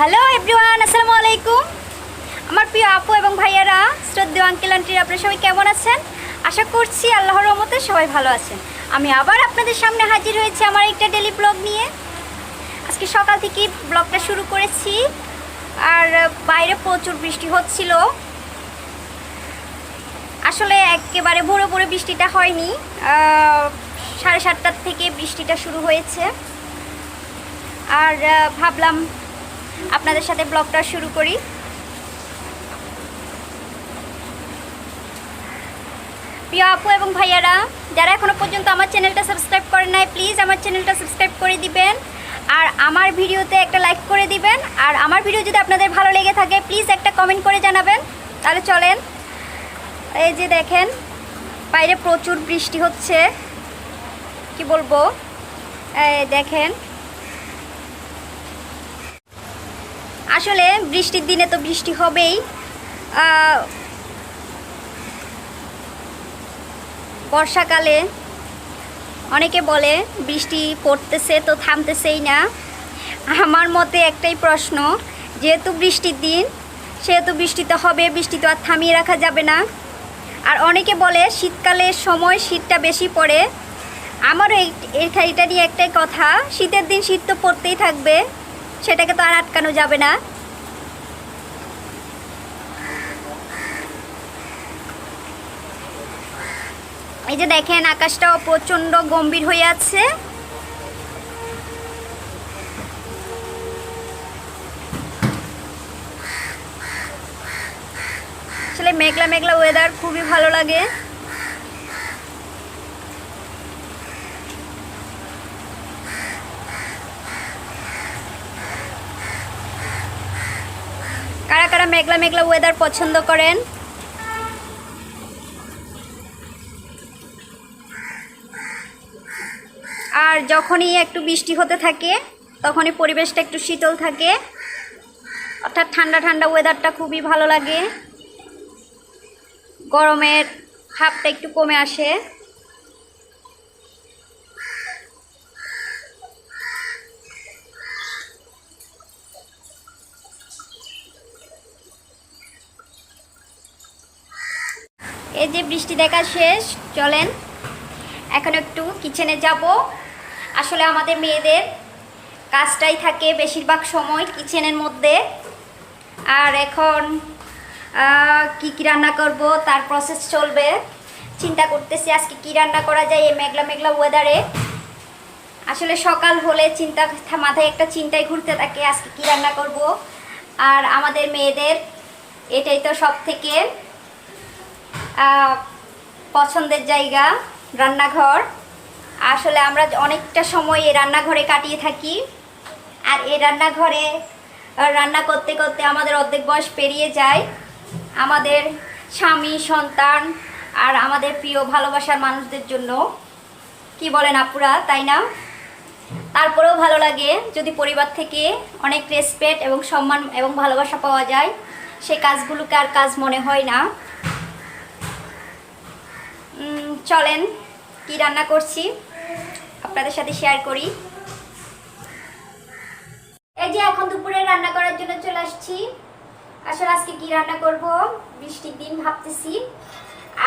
Hello everyone আসসালামু আলাইকুম। আমার প্রিয় আপু এবং ভাইয়ারা, শ্রদ্ধেয় আঙ্কেল আন্টির আপনারা সবাই কেমন আছেন? আশা করছি আল্লাহর রহমতে সবাই ভালো আছেন। আমি আবার আপনাদের সামনে হাজির হয়েছি আমার একটা ডেলি ব্লগ নিয়ে। আজকে সকাল থেকে ব্লগটা শুরু করেছি। আর বাইরে প্রচুর বৃষ্টি হচ্ছিল। আসলে একেবারে ভোরে ভোরে বৃষ্টিটা হয়নি। সাড়ে সাতটার থেকে বৃষ্টিটা শুরু হয়েছে। আর ভাবলাম আপনাদের সাথে ব্লগটা শুরু করি। প্রিয় আপু এবং ভাইয়ারা, যারা এখনও পর্যন্ত আমার চ্যানেলটা সাবস্ক্রাইব করেন নাই প্লিজ আমার চ্যানেলটা সাবস্ক্রাইব করে দিবেন। আর আমার ভিডিওতে একটা লাইক করে দিবেন। আর আমার ভিডিও যদি আপনাদের ভালো লেগে থাকে প্লিজ একটা কমেন্ট করে জানাবেন। তাহলে চলেন। এই যে দেখেন, বাইরে প্রচুর বৃষ্টি হচ্ছে। কি বলব? দেখেন আসলে বৃষ্টির দিনে তো বৃষ্টি হবেই। বর্ষাকালে অনেকে বলে বৃষ্টি পড়তেছে তো থামতেছেই না। আমার মতে একটাই প্রশ্ন, যেহেতু বৃষ্টির দিন, সেহেতু বৃষ্টি তো হবে, বৃষ্টি তো আর থামিয়ে রাখা যাবে না। আর অনেকে বলে শীতকালের সময় শীতটা বেশি পড়ে। আমারও এটা নিয়ে একটাই কথা, শীতের দিন শীত তো পড়তেই থাকবে। সেটাকে তো আর আটকানো যাবে না। এই যে দেখেন, আকাশটাও প্রচণ্ড গম্ভীর হয়ে আছে। আসলে মেঘলা মেঘলা ওয়েদার খুবই ভালো লাগে। কারা মেঘলা মেঘলা ওয়েদার পছন্দ করেন? আর যখনই একটু বৃষ্টি হতে থাকে, তখনই পরিবেশটা একটু শীতল থাকে। অর্থাৎ ঠান্ডা ঠান্ডা ওয়েদারটা খুবই ভালো লাগে। গরমের ভাবটা একটু কমে আসে। বৃষ্টি দেখা শেষ, চলেন। এখন একটু কিচেনে যাব। আসলে আমাদের মেয়েদের কাজটাই থাকে বেশিরভাগ সময় কিচেনের মধ্যে। আর এখন কি কি রান্না করব, তার প্রসেস চলবে। চিন্তা করতেছি আজকে কি রান্না করা যায় এই মেঘলা মেঘলা ওয়েদারে আসলে সকাল হলে চিন্তা, মাথায় একটা চিন্তাই ঘুরতে থাকে আজকে কি রান্না করব। আর আমাদের মেয়েদের, এটাই তো সব থেকে পছন্দের জায়গা, রান্নাঘর। আসলে আমরা অনেকটা সময় এই রান্নাঘরে কাটিয়ে থাকি। আর এই রান্নাঘরে রান্না করতে করতে আমাদের অর্ধেক বয়স পেরিয়ে যায়। আমাদের স্বামী, সন্তান আর আমাদের প্রিয় ভালোবাসার মানুষদের জন্য। কি বলেন আপুরা, তাই না? তারপরেও ভালো লাগে যদি পরিবার থেকে অনেক রেসপেক্ট এবং সম্মান এবং ভালোবাসা পাওয়া যায়। সে কাজগুলোকে আর কাজ মনে হয় না। চলেন, কি রান্না করছি, আপনাদের সাথে শেয়ার করি। এই যে এখন দুপুরে রান্না করার জন্য চলে আসছি। আসলে আজকে কি রান্না করব, বৃষ্টির দিন ভাবতেছি।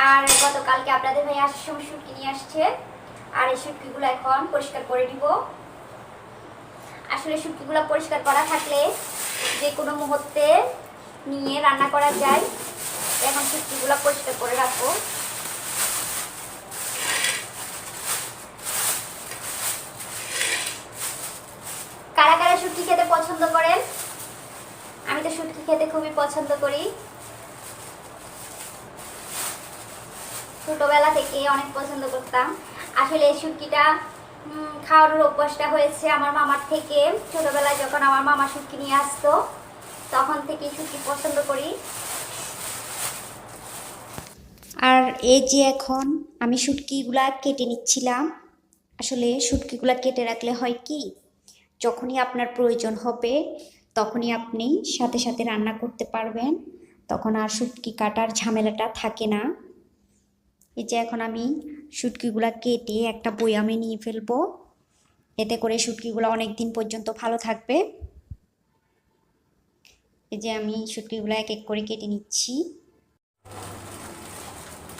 আর গতকালকে আপনাদের ভাই আসার সময় শুটকি নিয়ে আসছে। আর এই শুটকিগুলো এখন পরিষ্কার করে দিব। আসলে শুটকিগুলো পরিষ্কার করা থাকলে যে কোনো মুহূর্তে নিয়ে রান্না করা যায়। এখন শুটকিগুলো পরিষ্কার করে রাখব কারা কারা শুটকি খেতে পছন্দ করেন তো শুটকি খেতে খুবই পছন্দ করি। ছোটবেলা থেকে অনেক পছন্দ করতাম। আসলে এই শুটকিটা খাওয়ার অভ্যাসটা হয়েছে আমার মামার থেকে। ছোটবেলায় যখন আমার মামা শুটকি নিয়ে আসতো, তখন থেকে শুটকি পছন্দ করি। আর এই যে এখন আমি শুটকিগুলা কেটে নিচ্ছিলাম, আসলে শুটকিগুলা কেটে রাখলে হয় কি? যখনই আপনার প্রয়োজন হবে তখনই আপনি সাথে সাথে রান্না করতে পারবেন। তখন আর শুটকি কাটার ঝামেলাটা থাকে না। এই যে এখন আমি শুটকিগুলা কেটে একটা বয়ামে নিয়ে ফেলব। এতে করে শুটকিগুলো অনেক দিন পর্যন্ত ভালো থাকবে। এই যে আমি শুটকিগুলো এক এক করে কেটে নিচ্ছি।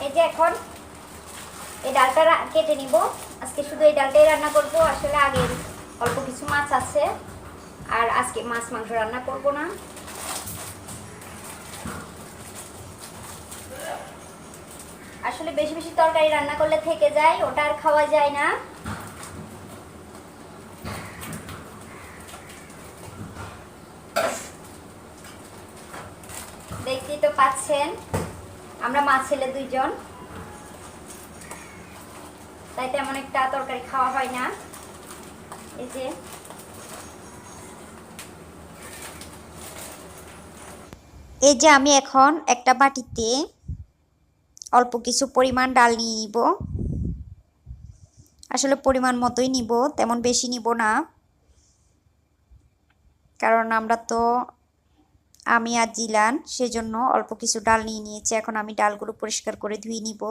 এই যে এখন এই ডালটা কেটে নিব। আজকে শুধু এই ডালটাই রান্না করব। আসলে আগে অল্প কিছু মাছ আছে। আর আজকে মাছ, মাংস রান্না করব না। আসলে বেশি বেশি তরকারি রান্না করলে থেকে যায়, ওটা আর খাওয়া যায় না। দেখতেই তো পাচ্ছেন, আমরা মা ছেলে দুইজন। তাই তেমন একটা তরকারি খাওয়া হয় না। এই যে এই যে আমি এখন একটা বাটিতে অল্প কিছু পরিমাণ ডাল নিয়ে নিব। আসলে পরিমাণ মতোই নিব, তেমন বেশি নিব না। কারণ আমরা তো, আমি আর জিলান সেজন্য অল্প কিছু ডাল নিয়ে নিয়েছি, এখন আমি ডালগুলো পরিষ্কার করে ধুয়ে নিব।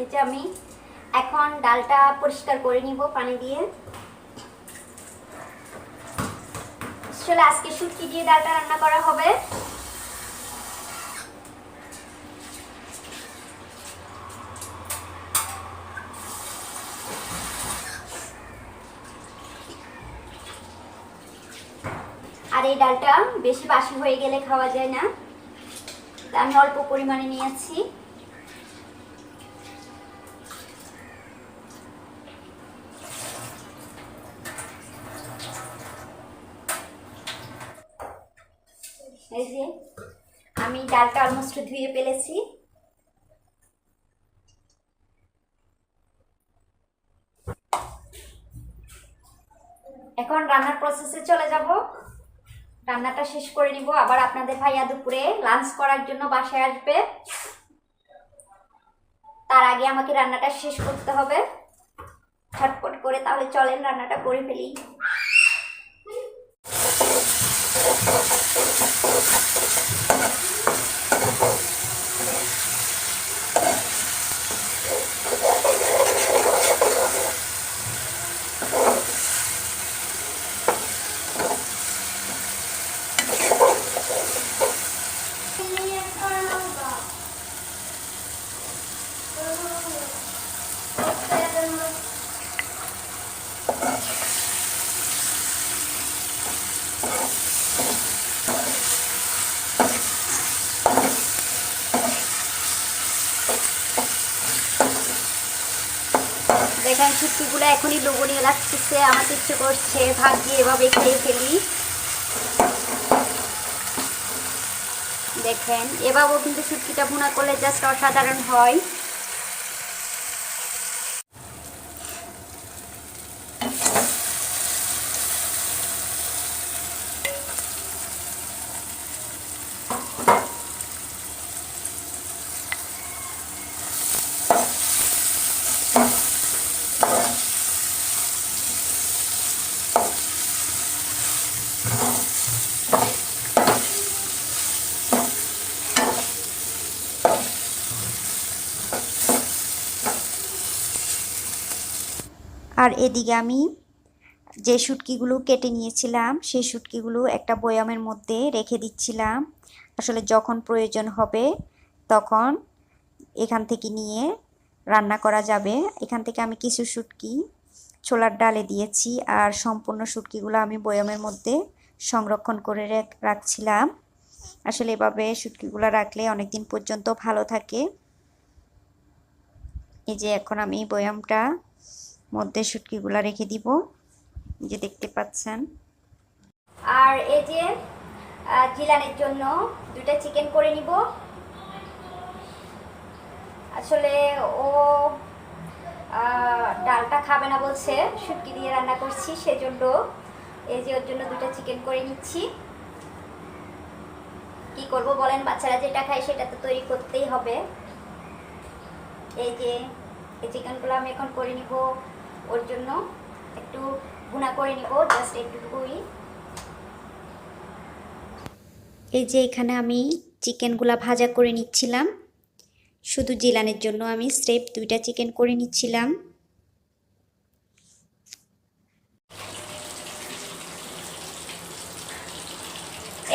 এই যে আমি এখন ডালটা পরিষ্কার করে নিব পানি দিয়ে। আসলে আজকে শুটকি দিয়ে ডালটা রান্না করা হবে। আর এই ডালটা বেশি বাসি হয়ে গেলে খাওয়া যায় না। আমি অল্প পরিমাণে নিয়েছি এই যে আমি অলমোস্ট ধুয়ে ফেলেছি। এখন রান্নার প্রসেসে চলে যাব। রান্নাটা শেষ করে নিব। আবার আপনাদের ভাইয়া দুপুরে লাঞ্চ করার জন্য বাসায় আসবে। তার আগে আমাকে রান্নাটা শেষ করতে হবে। ঝটপট করে তাহলে চলেন, রান্নাটা করে ফেলি। শুটকিগুলো এখনই লোভনীয় লাগতেছে আমার ইচ্ছে করছে ভাবছি এভাবে খেয়ে ফেলি। দেখেন, এভাবেও কিন্তু শুটকিটা ভুনা করলে জাস্ট অসাধারণ হয়। আর এদিকে আমি যে শুটকিগুলো কেটে নিয়েছিলাম, সেই শুটকিগুলো একটা বয়ামের মধ্যে রেখে দিচ্ছিলাম। আসলে যখন প্রয়োজন হবে তখন এখান থেকে নিয়ে রান্না করা যাবে। এখান থেকে আমি কিছু শুটকি ছোলার ডালে দিয়েছি আর সম্পূর্ণ শুটকিগুলো আমি বয়ামের মধ্যে সংরক্ষণ করে রেখ- রাখছিলাম। আসলে এভাবে শুটকিগুলো রাখলে অনেক দিন পর্যন্ত ভালো থাকে। এই যে এখন আমি বয়ামটা মধ্যে শুটকিগুলো রেখে দিব। যে দেখতে পাচ্ছেন। আর এই যে জিলানের জন্য দুটা চিকেন করে নিব। আসলে ও ডালটা খাবে না বলছে শুটকি দিয়ে রান্না করছি, সেজন্য এই যে ওর জন্য দুটা চিকেন করে নিচ্ছি। কি করব বলেন, বাচ্চারা যেটা খায় সেটা তো তৈরি করতেই হবে। এই যে, এই চিকেনগুলো আমি এখন করে নিব। ওর জন্য একটু ভুনা করে নিব জাস্ট একটুকুই এই যে এখানে আমি চিকেনগুলা ভাজা করে নিচ্ছিলাম। শুধু জিলানের জন্য আমি স্রেপ দুইটা চিকেন করে নিচ্ছিলাম।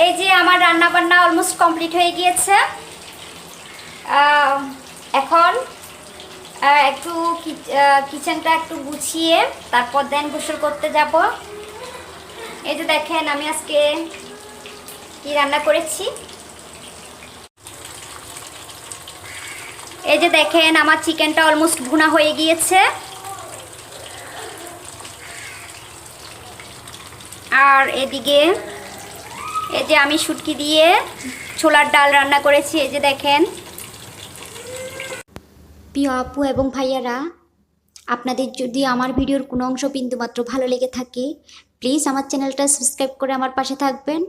এই যে আমার রান্না বান্না অলমোস্ট কমপ্লিট হয়ে গিয়েছে। এখন একটু কিচেনটা একটু গুছিয়ে তারপর দেন গোসল করতে যাব। এই যে দেখেন আমি আজকে কি রান্না করেছি। এই যে দেখেন আমার চিকেনটা অলমোস্ট ভুনা হয়ে গিয়েছে। আর এদিকে এই যে আমি শুটকি দিয়ে ছোলার ডাল রান্না করেছি, এই যে দেখেন। প্রিয় আপু এবং ভাইয়ারা, আপনাদের যদি আমার ভিডিওর কোনো অংশ বিন্দুমাত্র ভালো লেগে থাকে প্লিজ আমার চ্যানেলটা সাবস্ক্রাইব করে আমার পাশে থাকবেন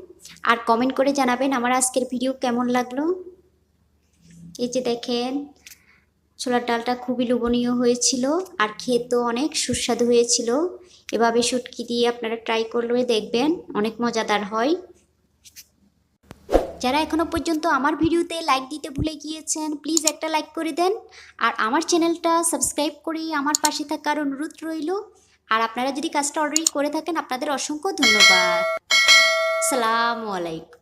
আর কমেন্ট করে জানাবেন আমার আজকের ভিডিও কেমন লাগল। এই যে দেখেন, ছোলার ডালটা খুবই লোভনীয় হয়েছিল আর খেতেও অনেক সুস্বাদু হয়েছিল। এভাবে শুটকি দিয়ে আপনারা ট্রাই করলে দেখবেন অনেক মজাদার হয়। যারা এখনও পর্যন্ত আমার ভিডিওতে লাইক দিতে ভুলে গিয়েছেন প্লিজ একটা লাইক করে দেন। আর আমার চ্যানেলটা সাবস্ক্রাইব করে আমার পাশে থাকার অনুরোধ রইল। আর আপনারা যদি কাজটা অলরেডি করে থাকেন, আপনাদের অসংখ্য ধন্যবাদ। সালামু আলাইকুম।